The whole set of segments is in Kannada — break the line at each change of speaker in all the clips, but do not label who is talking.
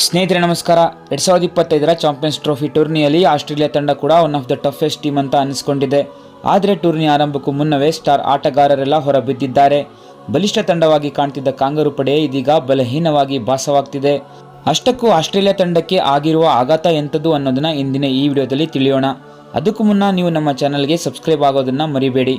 ಸ್ನೇಹಿತರೆ, ನಮಸ್ಕಾರ. ಎರಡ್ ಸಾವಿರದ ಇಪ್ಪತ್ತೈದರ ಚಾಂಪಿಯನ್ಸ್ ಟ್ರೋಫಿ ಟೂರ್ನಿಯಲ್ಲಿ ಆಸ್ಟ್ರೇಲಿಯಾ ತಂಡ ಕೂಡ one of the toughest team ಅಂತ ಅನಿಸ್ಕೊಂಡಿದೆ. ಆದರೆ ಟೂರ್ನಿ ಆರಂಭಕ್ಕೂ ಮುನ್ನವೇ ಸ್ಟಾರ್ ಆಟಗಾರರೆಲ್ಲ ಹೊರಬಿದ್ದಿದ್ದಾರೆ. ಬಲಿಷ್ಠ ತಂಡವಾಗಿ ಕಾಣ್ತಿದ್ದ ಕಾಂಗರು ಪಡೆ ಇದೀಗ ಬಲಹೀನವಾಗಿ ಭಾಸವಾಗ್ತಿದೆ. ಅಷ್ಟಕ್ಕೂ ಆಸ್ಟ್ರೇಲಿಯಾ ತಂಡಕ್ಕೆ ಆಗಿರುವ ಆಘಾತ ಎಂಥದ್ದು ಅನ್ನೋದನ್ನ ಇಂದಿನ ಈ ವಿಡಿಯೋದಲ್ಲಿ ತಿಳಿಯೋಣ. ಅದಕ್ಕೂ ಮುನ್ನ ನೀವು ನಮ್ಮ ಚಾನಲ್ಗೆ ಸಬ್ಸ್ಕ್ರೈಬ್ ಆಗೋದನ್ನ ಮರಿಬೇಡಿ.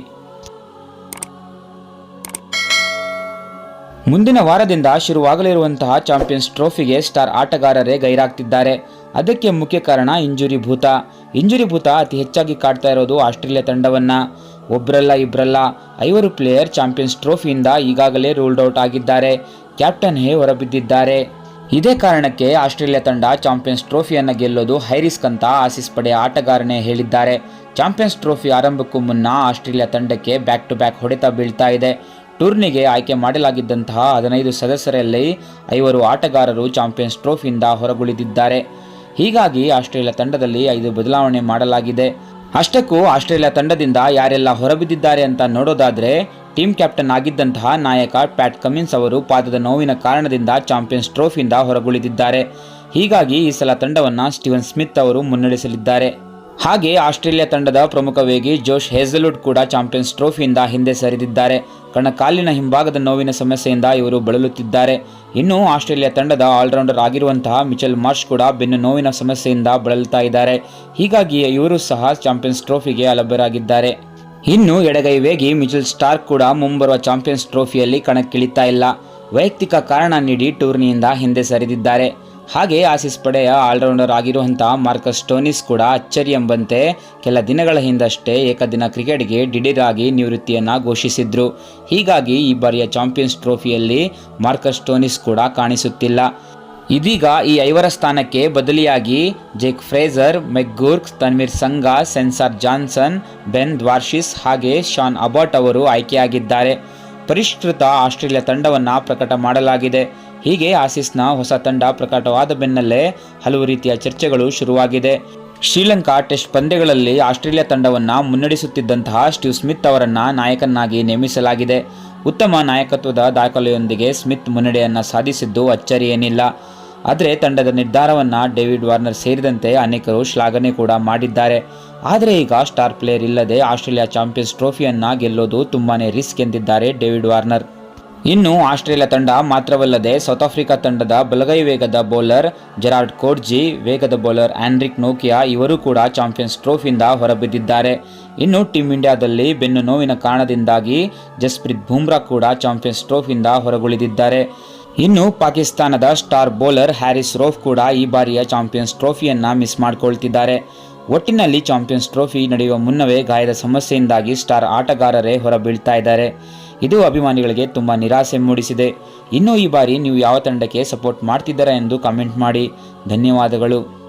ಮುಂದಿನ ವಾರದಿಂದ ಶುರುವಾಗಲಿರುವಂತಹ ಚಾಂಪಿಯನ್ಸ್ ಟ್ರೋಫಿಗೆ ಸ್ಟಾರ್ ಆಟಗಾರರೇ ಗೈರಾಗ್ತಿದ್ದಾರೆ. ಅದಕ್ಕೆ ಮುಖ್ಯ ಕಾರಣ ಇಂಜುರಿ ಭೂತ. ಇಂಜುರಿ ಭೂತ ಅತಿ ಹೆಚ್ಚಾಗಿ ಕಾಡ್ತಾ ಇರೋದು ಆಸ್ಟ್ರೇಲಿಯಾ ತಂಡವನ್ನ. ಒಬ್ರಲ್ಲ ಇಬ್ರಲ್ಲ ಐವರು ಪ್ಲೇಯರ್ ಚಾಂಪಿಯನ್ಸ್ ಟ್ರೋಫಿಯಿಂದ ಈಗಾಗಲೇ ರೂಲ್ಡ್ ಔಟ್ ಆಗಿದ್ದಾರೆ. ಕ್ಯಾಪ್ಟನ್ ಹೇ ಹೊರಬಿದ್ದಿದ್ದಾರೆ. ಇದೇ ಕಾರಣಕ್ಕೆ ಆಸ್ಟ್ರೇಲಿಯಾ ತಂಡ ಚಾಂಪಿಯನ್ಸ್ ಟ್ರೋಫಿಯನ್ನು ಗೆಲ್ಲೋದು ಹೈರಿಸ್ಕ್ ಅಂತ ಆಸೀಸ್ ಪಡೆಯ ಆಟಗಾರನೇ ಹೇಳಿದ್ದಾರೆ. ಚಾಂಪಿಯನ್ಸ್ ಟ್ರೋಫಿ ಆರಂಭಕ್ಕೂ ಮುನ್ನ ಆಸ್ಟ್ರೇಲಿಯಾ ತಂಡಕ್ಕೆ ಬ್ಯಾಕ್ ಟು ಬ್ಯಾಕ್ ಹೊಡೆತ ಬೀಳ್ತಾ ಇದೆ. ಟೂರ್ನಿಗೆ ಆಯ್ಕೆ ಮಾಡಲಾಗಿದ್ದಂತಹ ಹದಿನೈದು ಸದಸ್ಯರಲ್ಲಿ ಐವರು ಆಟಗಾರರು ಚಾಂಪಿಯನ್ಸ್ ಟ್ರೋಫಿಯಿಂದ ಹೊರಗುಳಿದಿದ್ದಾರೆ. ಹೀಗಾಗಿ ಆಸ್ಟ್ರೇಲಿಯಾ ತಂಡದಲ್ಲಿ ಐದು ಬದಲಾವಣೆ ಮಾಡಲಾಗಿದೆ. ಅಷ್ಟಕ್ಕೂ ಆಸ್ಟ್ರೇಲಿಯಾ ತಂಡದಿಂದ ಯಾರೆಲ್ಲ ಹೊರಬಿದ್ದಿದ್ದಾರೆ ಅಂತ ನೋಡೋದಾದ್ರೆ ಟೀಮ್ ಕ್ಯಾಪ್ಟನ್ ಆಗಿದ್ದಂತಹ ನಾಯಕ ಪ್ಯಾಟ್ ಕಮಿನ್ಸ್ ಅವರು ಪಾದದ ನೋವಿನ ಕಾರಣದಿಂದ ಚಾಂಪಿಯನ್ಸ್ ಟ್ರೋಫಿಯಿಂದ ಹೊರಗುಳಿದಿದ್ದಾರೆ. ಹೀಗಾಗಿ ಈ ಸಲ ತಂಡವನ್ನು ಸ್ಟೀವನ್ ಸ್ಮಿತ್ ಅವರು ಮುನ್ನಡೆಸಲಿದ್ದಾರೆ. ಹಾಗೆ ಆಸ್ಟ್ರೇಲಿಯಾ ತಂಡದ ಪ್ರಮುಖ ವೇಗಿ ಜೋಶ್ ಹೇಸಲ್ವುಡ್ ಕೂಡ ಚಾಂಪಿಯನ್ಸ್ ಟ್ರೋಫಿಯಿಂದ ಹಿಂದೆ ಸರಿದಿದ್ದಾರೆ. ಕಣ ಕಾಲಿನ ಹಿಂಭಾಗದ ನೋವಿನ ಸಮಸ್ಯೆಯಿಂದ ಇವರು ಬಳಲುತ್ತಿದ್ದಾರೆ. ಇನ್ನು ಆಸ್ಟ್ರೇಲಿಯಾ ತಂಡದ ಆಲ್ರೌಂಡರ್ ಆಗಿರುವಂತಹ ಮಿಚೆಲ್ ಮಾರ್ಷ್ ಕೂಡ ಬೆನ್ನು ನೋವಿನ ಸಮಸ್ಯೆಯಿಂದ ಬಳಲುತ್ತಾ ಇದ್ದಾರೆ. ಹೀಗಾಗಿ ಇವರು ಸಹ ಚಾಂಪಿಯನ್ಸ್ ಟ್ರೋಫಿಗೆ ಅಲಭ್ಯರಾಗಿದ್ದಾರೆ. ಇನ್ನು ಎಡಗೈ ವೇಗಿ ಮಿಚೆಲ್ ಸ್ಟಾರ್ಕ್ ಕೂಡ ಮುಂಬರುವ ಚಾಂಪಿಯನ್ಸ್ ಟ್ರೋಫಿಯಲ್ಲಿ ಕಣಕ್ಕಿಳಿತಾ ಇಲ್ಲ. ವೈಯಕ್ತಿಕ ಕಾರಣ ನೀಡಿ ಟೂರ್ನಿಯಿಂದ ಹಿಂದೆ ಸರಿದಿದ್ದಾರೆ. ಹಾಗೆ ಆಸಿಸ್ ಪಡೆಯ ಆಲ್ರೌಂಡರ್ ಆಗಿರುವಂತಹ ಮಾರ್ಕಸ್ ಟೋನಿಸ್ ಕೂಡ ಅಚ್ಚರಿ ಎಂಬಂತೆ ಕೆಲ ದಿನಗಳ ಹಿಂದಷ್ಟೇ ಏಕದಿನ ಕ್ರಿಕೆಟ್ಗೆ ದಿಢೀರಾಗಿ ನಿವೃತ್ತಿಯನ್ನು ಘೋಷಿಸಿದ್ರು. ಹೀಗಾಗಿ ಈ ಬಾರಿಯ ಚಾಂಪಿಯನ್ಸ್ ಟ್ರೋಫಿಯಲ್ಲಿ ಮಾರ್ಕಸ್ ಟೋನಿಸ್ ಕೂಡ ಕಾಣಿಸುತ್ತಿಲ್ಲ. ಇದೀಗ ಈ ಐವರ ಸ್ಥಾನಕ್ಕೆ ಬದಲಿಯಾಗಿ Jake Fraser, McGurk, Tanveer Sangha, Spencer Johnson, Ben Dwarshuis ಹಾಗೆ ಶಾನ್ ಅಬಾಟ್ ಅವರು ಆಯ್ಕೆಯಾಗಿದ್ದಾರೆ. ಪರಿಷ್ಕೃತ ಆಸ್ಟ್ರೇಲಿಯಾ ತಂಡವನ್ನು ಪ್ರಕಟ ಮಾಡಲಾಗಿದೆ. ಹೀಗೆ ಆಸೀಸ್ನ ಹೊಸ ತಂಡ ಪ್ರಕಟವಾದ ಬೆನ್ನಲ್ಲೇ ಹಲವು ರೀತಿಯ ಚರ್ಚೆಗಳು ಶುರುವಾಗಿದೆ. ಶ್ರೀಲಂಕಾ ಟೆಸ್ಟ್ ಪಂದ್ಯಗಳಲ್ಲಿ ಆಸ್ಟ್ರೇಲಿಯಾ ತಂಡವನ್ನು ಮುನ್ನಡೆಸುತ್ತಿದ್ದಂತಹ ಸ್ಟೀವ್ ಸ್ಮಿತ್ ಅವರನ್ನು ನಾಯಕನಾಗಿ ನೇಮಿಸಲಾಗಿದೆ. ಉತ್ತಮ ನಾಯಕತ್ವದ ದಾಖಲೆಯೊಂದಿಗೆ ಸ್ಮಿತ್ ಮುನ್ನಡೆಯನ್ನು ಸಾಧಿಸಿದ್ದು ಅಚ್ಚರಿಯೇನಿಲ್ಲ ಆದರೆ ತಂಡದ ನಿರ್ಧಾರವನ್ನು ಡೇವಿಡ್ ವಾರ್ನರ್ ಸೇರಿದಂತೆ ಅನೇಕರು ಶ್ಲಾಘನೆ ಕೂಡ ಮಾಡಿದ್ದಾರೆ. ಆದರೆ ಈಗ ಸ್ಟಾರ್ ಪ್ಲೇಯರ್ ಇಲ್ಲದೆ ಆಸ್ಟ್ರೇಲಿಯಾ ಚಾಂಪಿಯನ್ಸ್ ಟ್ರೋಫಿಯನ್ನು ಗೆಲ್ಲೋದು ತುಂಬಾನೇ ರಿಸ್ಕ್ ಎಂದಿದ್ದಾರೆ ಡೇವಿಡ್ ವಾರ್ನರ್. ಇನ್ನು ಆಸ್ಟ್ರೇಲಿಯಾ ತಂಡ ಮಾತ್ರವಲ್ಲದೆ ಸೌತ್ ಆಫ್ರಿಕಾ ತಂಡದ ಬಲಗೈ ವೇಗದ ಬೌಲರ್ ಜೆರಾರ್ಡ್ ಕೋರ್ಜಿ ವೇಗದ ಬೌಲರ್ ಆಂಡ್ರಿಕ್ ನೋಕಿಯಾ ಇವರು ಕೂಡ ಚಾಂಪಿಯನ್ಸ್ ಟ್ರೋಫಿಯಿಂದ ಹೊರಬಿದ್ದಿದ್ದಾರೆ. ಇನ್ನು ಟೀಂ ಇಂಡಿಯಾದಲ್ಲಿ ಬೆನ್ನು ನೋವಿನ ಕಾರಣದಿಂದಾಗಿ ಜಸ್ಪ್ರೀತ್ ಬುಮ್ರಾ ಕೂಡ ಚಾಂಪಿಯನ್ಸ್ ಟ್ರೋಫಿಯಿಂದ ಹೊರಗುಳಿದಿದ್ದಾರೆ. ಇನ್ನು ಪಾಕಿಸ್ತಾನದ ಸ್ಟಾರ್ ಬೌಲರ್ ಹ್ಯಾರಿಸ್ ರೋಫ್ ಕೂಡ ಈ ಬಾರಿಯ ಚಾಂಪಿಯನ್ಸ್ ಟ್ರೋಫಿಯನ್ನು ಮಿಸ್ ಮಾಡಿಕೊಳ್ತಿದ್ದಾರೆ. ಒಟ್ಟಿನಲ್ಲಿ ಚಾಂಪಿಯನ್ಸ್ ಟ್ರೋಫಿ ನಡೆಯುವ ಮುನ್ನವೇ ಗಾಯದ ಸಮಸ್ಯೆಯಿಂದಾಗಿ ಸ್ಟಾರ್ ಆಟಗಾರರೇ ಹೊರಬೀಳ್ತಾ ಇದ್ದಾರೆ. ಇದು ಅಭಿಮಾನಿಗಳಿಗೆ ತುಂಬ ನಿರಾಸೆ ಮೂಡಿಸಿದೆ. ಇನ್ನೂ ಈ ಬಾರಿ ನೀವು ಯಾವ ತಂಡಕ್ಕೆ ಸಪೋರ್ಟ್ ಮಾಡ್ತಿದ್ದೀರಾ ಎಂದು ಕಮೆಂಟ್ ಮಾಡಿ. ಧನ್ಯವಾದಗಳು.